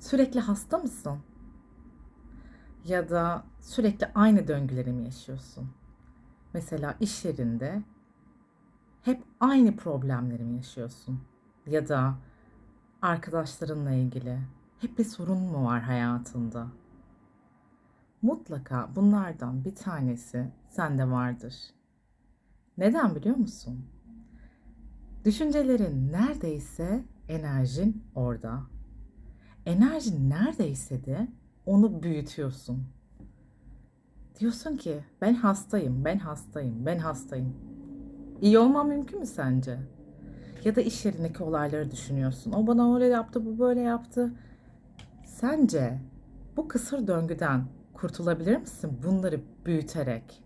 Sürekli hasta mısın? Ya da sürekli aynı döngüleri mi yaşıyorsun? Mesela iş yerinde hep aynı problemleri mi yaşıyorsun? Ya da arkadaşlarınla ilgili hep bir sorun mu var hayatında? Mutlaka bunlardan bir tanesi sende vardır. Neden biliyor musun? Düşüncelerin neredeyse enerjin orada. Enerjin neredeyse de onu büyütüyorsun. Diyorsun ki ben hastayım, ben hastayım, ben hastayım. İyi olmam mümkün mü sence? Ya da iş yerindeki olayları düşünüyorsun. O bana öyle yaptı, bu böyle yaptı. Sence bu kısır döngüden kurtulabilir misin bunları büyüterek?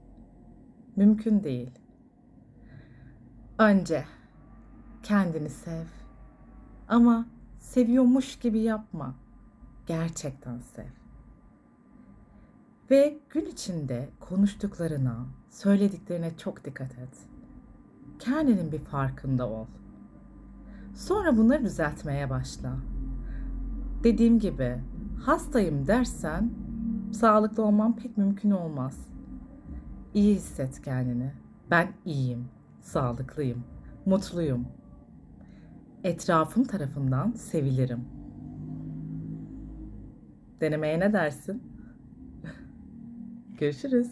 Mümkün değil. Önce kendini sev. Ama seviyormuş gibi yapma. Gerçekten sev. Ve gün içinde konuştuklarına, söylediklerine çok dikkat et. Kendinin bir farkında ol. Sonra bunları düzeltmeye başla. Dediğim gibi hastayım dersen sağlıklı olman pek mümkün olmaz. İyi hisset kendini. Ben iyiyim, sağlıklıyım, mutluyum. Etrafım tarafından sevilirim. Denemeye ne dersin? Görüşürüz.